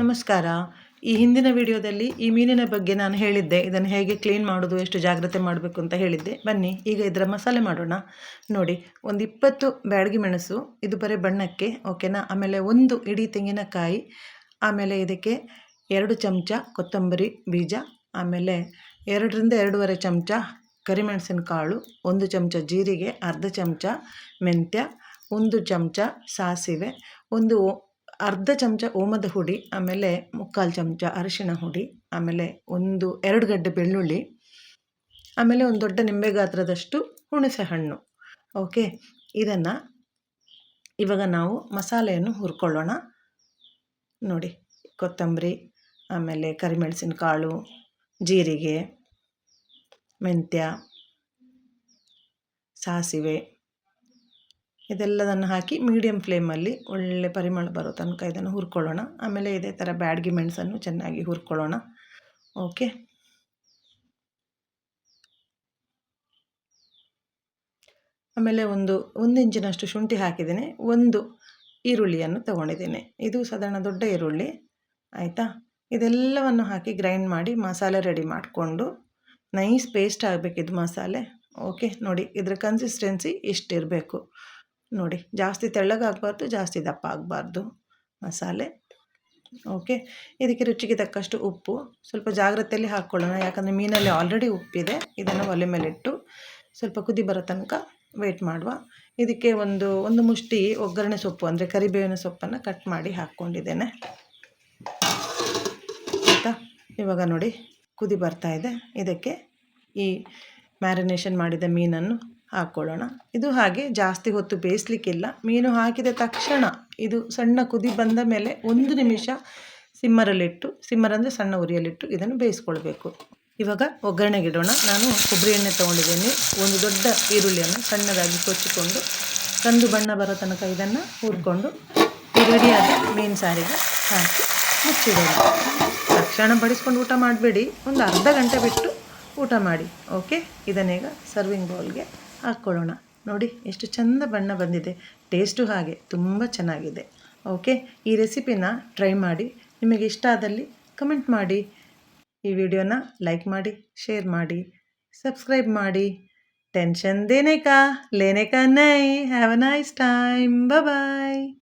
ನಮಸ್ಕಾರ. ಈ ಹಿಂದಿನ ವಿಡಿಯೋದಲ್ಲಿ ಈ ಮೀನಿನ ಬಗ್ಗೆ ನಾನು ಹೇಳಿದ್ದೆ. ಇದನ್ನು ಹೇಗೆ ಕ್ಲೀನ್ ಮಾಡೋದು, ಎಷ್ಟು ಜಾಗ್ರತೆ ಮಾಡಬೇಕು ಅಂತ ಹೇಳಿದ್ದೆ. ಬನ್ನಿ, ಈಗ ಇದರ ಮಸಾಲೆ ಮಾಡೋಣ. ನೋಡಿ, ಒಂದು ಇಪ್ಪತ್ತು ಬ್ಯಾಡಗಿ ಮೆಣಸು, ಇದು ಬರೀ ಬಣ್ಣಕ್ಕೆ ಓಕೆನಾ ಆಮೇಲೆ ಒಂದು ಇಡೀ ತೆಂಗಿನಕಾಯಿ, ಆಮೇಲೆ ಇದಕ್ಕೆ ಎರಡು ಚಮಚ ಕೊತ್ತಂಬರಿ ಬೀಜ, ಆಮೇಲೆ ಎರಡರಿಂದ ಎರಡೂವರೆ ಚಮಚ ಕರಿಮೆಣಸಿನ ಕಾಳು, ಒಂದು ಚಮಚ ಜೀರಿಗೆ, ಅರ್ಧ ಚಮಚ ಮೆಂತ್ಯ, ಒಂದು ಚಮಚ ಸಾಸಿವೆ, ಒಂದು ಅರ್ಧ ಚಮಚ ಓಮದ ಹುಡಿ, ಆಮೇಲೆ ಮುಕ್ಕಾಲು ಚಮಚ ಅರಿಶಿಣ ಹುಡಿ, ಆಮೇಲೆ ಒಂದು ಎರಡು ಗಡ್ಡೆ ಬೆಳ್ಳುಳ್ಳಿ, ಆಮೇಲೆ ಒಂದು ದೊಡ್ಡ ನಿಂಬೆ ಗಾತ್ರದಷ್ಟು ಹುಣಸೆ ಹಣ್ಣು. ಓಕೆ ಇದನ್ನು ಇವಾಗ ನಾವು ಮಸಾಲೆಯನ್ನು ಹುರ್ಕೊಳ್ಳೋಣ. ನೋಡಿ, ಕೊತ್ತಂಬರಿ, ಆಮೇಲೆ ಕರಿಮೆಣಸಿನ ಕಾಳು ಜೀರಿಗೆ, ಮೆಂತ್ಯ, ಸಾಸಿವೆ ಇದೆಲ್ಲದನ್ನು ಹಾಕಿ ಮೀಡಿಯಮ್ ಫ್ಲೇಮಲ್ಲಿ ಒಳ್ಳೆ ಪರಿಮಳ ಬರೋ ತನಕ ಇದನ್ನು ಹುರ್ಕೊಳ್ಳೋಣ. ಆಮೇಲೆ ಇದೇ ಥರ ಬ್ಯಾಡ್ಗಿ ಮೆಣಸನ್ನು ಚೆನ್ನಾಗಿ ಹುರ್ಕೊಳ್ಳೋಣ. ಓಕೆ ಆಮೇಲೆ ಒಂದು ಒಂದು ಇಂಚಿನಷ್ಟು ಶುಂಠಿ ಹಾಕಿದ್ದೀನಿ. ಒಂದು ಈರುಳ್ಳಿಯನ್ನು ತಗೊಂಡಿದ್ದೀನಿ. ಇದು ಸಾಧಾರಣ ದೊಡ್ಡ ಈರುಳ್ಳಿ. ಆಯಿತಾ? ಇದೆಲ್ಲವನ್ನು ಹಾಕಿ ಗ್ರೈಂಡ್ ಮಾಡಿ ಮಸಾಲೆ ರೆಡಿ ಮಾಡಿಕೊಂಡು ನೈಸ್ ಪೇಸ್ಟ್ ಆಗಬೇಕಿದು ಮಸಾಲೆ. ಓಕೆ ನೋಡಿ ಇದರ ಕನ್ಸಿಸ್ಟೆನ್ಸಿ ಇಷ್ಟಿರಬೇಕು ನೋಡಿ, ಜಾಸ್ತಿ ತೆಳ್ಳಗಾಗಬಾರ್ದು, ಜಾಸ್ತಿ ದಪ್ಪ ಆಗಬಾರ್ದು. ಮಸಾಲೆ. ಓಕೆ, ಇದಕ್ಕೆ ರುಚಿಗೆ ತಕ್ಕಷ್ಟು ಉಪ್ಪು. ಸ್ವಲ್ಪ ಜಾಗ್ರತೆಯಲ್ಲಿ ಹಾಕ್ಕೊಳ್ಳೋಣ ಯಾಕಂದರೆ ಮೀನಲ್ಲಿ ಆಲ್ರೆಡಿ ಉಪ್ಪಿದೆ. ಇದನ್ನು ಒಲೆ ಮೇಲಿಟ್ಟು ಸ್ವಲ್ಪ ಕುದಿ ಬರೋ ತನಕ ವೆಯ್ಟ್ ಮಾಡುವ. ಇದಕ್ಕೆ ಒಂದು ಒಂದು ಮುಷ್ಟಿ ಒಗ್ಗರಣೆ ಸೊಪ್ಪು, ಅಂದರೆ ಕರಿಬೇವಿನ ಸೊಪ್ಪನ್ನು ಕಟ್ ಮಾಡಿ ಹಾಕ್ಕೊಂಡಿದ್ದೇನೆ. ಆಯಿತಾ? ಇವಾಗ ನೋಡಿ, ಕುದಿ ಬರ್ತಾ ಇದೆ. ಇದಕ್ಕೆ ಈ ಮ್ಯಾರಿನೇಷನ್ ಮಾಡಿದ ಮೀನನ್ನು ಹಾಕ್ಕೊಳ್ಳೋಣ ಇದು ಹಾಗೆ ಜಾಸ್ತಿ ಹೊತ್ತು ಬೇಯಿಸ್ಲಿಕ್ಕಿಲ್ಲ. ಮೀನು ಹಾಕಿದ ತಕ್ಷಣ ಇದು ಸಣ್ಣ ಕುದಿ ಬಂದ ಮೇಲೆ ಒಂದು ನಿಮಿಷ ಸಿಮ್ಮರಲ್ಲಿಟ್ಟು, ಸಿಮ್ಮರ್ ಅಂದರೆ ಸಣ್ಣ ಉರಿಯಲ್ಲಿಟ್ಟು ಇದನ್ನು ಬೇಯಿಸ್ಕೊಳ್ಬೇಕು. ಇವಾಗ ಒಗ್ಗರಣೆಗಿಡೋಣ. ನಾನು ಕೊಬ್ಬರಿ ಎಣ್ಣೆ ತೊಗೊಂಡಿದ್ದೀನಿ. ಒಂದು ದೊಡ್ಡ ಈರುಳ್ಳಿಯನ್ನು ಸಣ್ಣದಾಗಿ ಕೊಚ್ಚಿಕೊಂಡು, ಕಂದು ಬಣ್ಣ ಬರೋ ತನಕ ಇದನ್ನು ಹುರ್ಕೊಂಡು ರೆಡಿಯಾದ ಮೀನು ಸಾರಿಗೆ ಹಾಕಿ ಮುಚ್ಚಿಡೋಣ. ತಕ್ಷಣ ಬಡಿಸ್ಕೊಂಡು ಊಟ ಮಾಡಬೇಡಿ. ಒಂದು ಅರ್ಧ ಗಂಟೆ ಬಿಟ್ಟು ಊಟ ಮಾಡಿ. ಓಕೆ? ಇದನ್ನೀಗ ಸರ್ವಿಂಗ್ ಬೌಲ್ಗೆ ಹಾಕ್ಕೊಳ್ಳೋಣ. ನೋಡಿ, ಎಷ್ಟು ಚೆಂದ ಬಣ್ಣ ಬಂದಿದೆ. ಟೇಸ್ಟು ಹಾಗೆ, ತುಂಬ ಚೆನ್ನಾಗಿದೆ. ಓಕೆ ಈ ರೆಸಿಪಿನ ಟ್ರೈ ಮಾಡಿ. ನಿಮಗೆ ಇಷ್ಟ ಆದಲ್ಲಿ ಕಮೆಂಟ್ ಮಾಡಿ. ಈ ವಿಡಿಯೋನ ಲೈಕ್ ಮಾಡಿ ಶೇರ್ ಮಾಡಿ ಸಬ್ಸ್ಕ್ರೈಬ್ ಮಾಡಿ. ಟೆನ್ಷನ್ ದೇನೆ ಕಾ, ಲೇನೆ ಕಾ, ನೈ. Have a nice time bye